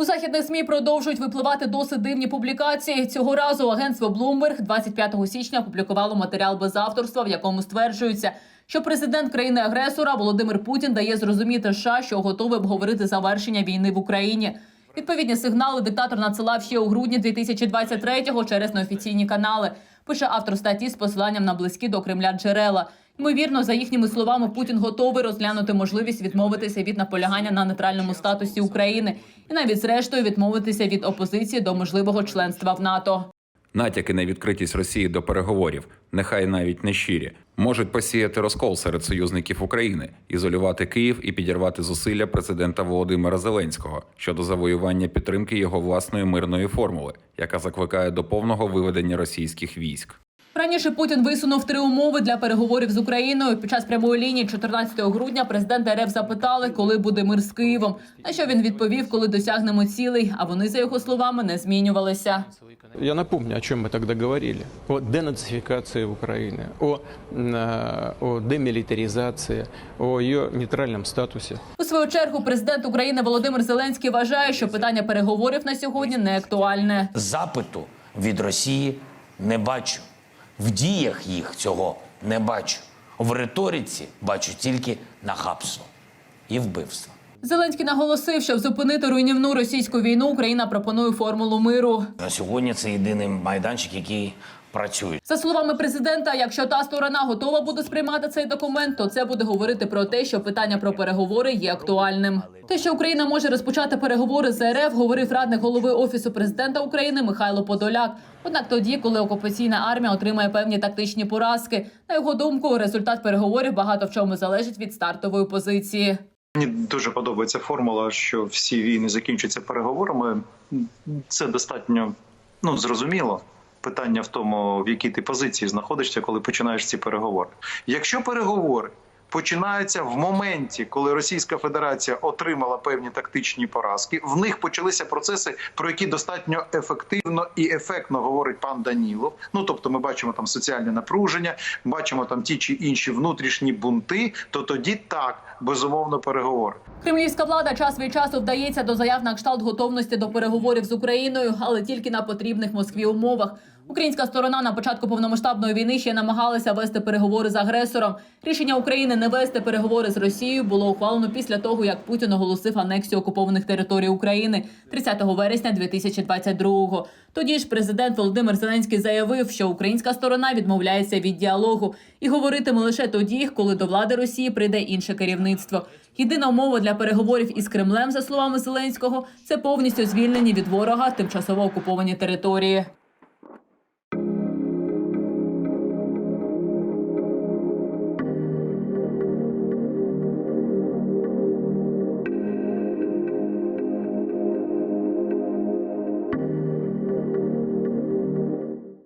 У західних ЗМІ продовжують випливати досить дивні публікації. Цього разу агентство Bloomberg 25 січня опублікувало матеріал без авторства, в якому стверджується, що президент країни-агресора Володимир Путін дає зрозуміти США, що готовий обговорити завершення війни в Україні. Відповідні сигнали диктатор надсилав ще у грудні 2023-го через неофіційні канали. Пише автор статті з посиланням на близькі до Кремля джерела. Ймовірно, за їхніми словами, Путін готовий розглянути можливість відмовитися від наполягання на нейтральному статусі України і навіть зрештою відмовитися від опозиції до можливого членства в НАТО. Натяки на відкритість Росії до переговорів, нехай навіть не щирі, можуть посіяти розкол серед союзників України, ізолювати Київ і підірвати зусилля президента Володимира Зеленського щодо завоювання підтримки його власної мирної формули, яка закликає до повного виведення російських військ. Раніше Путін висунув три умови для переговорів з Україною. Під час прямої лінії 14 грудня президента РФ запитали, коли буде мир з Києвом. На що він відповів, коли досягнемо цілей. А вони, за його словами, не змінювалися. Я напомню, о чем мы тогда говорили. О денацификации Украины, о, м, э, о демилитаризации, о ее нейтральном статусе. У свою чергу президент України Володимир Зеленський вважає, що питання переговорів на сьогодні не актуальне. запиту від Росії не бачу. В діях їх цього не бачу. В риториці бачу тільки нахабство і вбивство. Зеленський наголосив, щоб зупинити руйнівну російську війну, Україна пропонує формулу миру. На сьогодні це єдиний майданчик, який працює. За словами президента, якщо та сторона готова буде сприймати цей документ, то це буде говорити про те, що питання про переговори є актуальним. Те, що Україна може розпочати переговори з РФ, говорив радник голови офісу президента України Михайло Подоляк. Однак тоді, коли окупаційна армія отримає певні тактичні поразки, на його думку, результат переговорів багато в чому залежить від стартової позиції. Мені дуже подобається формула, що всі війни закінчуються переговорами. Це достатньо ну зрозуміло. Питання в тому, в якій ти позиції знаходишся, коли починаєш ці переговори. Якщо переговори починаються в моменті, коли Російська Федерація отримала певні тактичні поразки, в них почалися процеси, про які достатньо ефективно і ефектно говорить пан Данілов. Ну тобто, ми бачимо там соціальне напруження, бачимо там ті чи інші внутрішні бунти. То тоді так безумовно переговори. Кремлівська влада час від часу вдається до заяв на кшталт готовності до переговорів з Україною, але тільки на потрібних Москві умовах. Українська сторона на початку повномасштабної війни ще намагалася вести переговори з агресором. Рішення України не вести переговори з Росією було ухвалено після того, як Путін оголосив анексію окупованих територій України 30 вересня 2022-го. Тоді ж президент Володимир Зеленський заявив, що українська сторона відмовляється від діалогу і говоритиме лише тоді, коли до влади Росії прийде інше керівництво. Єдина умова для переговорів із Кремлем, за словами Зеленського, це повністю звільнені від ворога тимчасово окуповані території.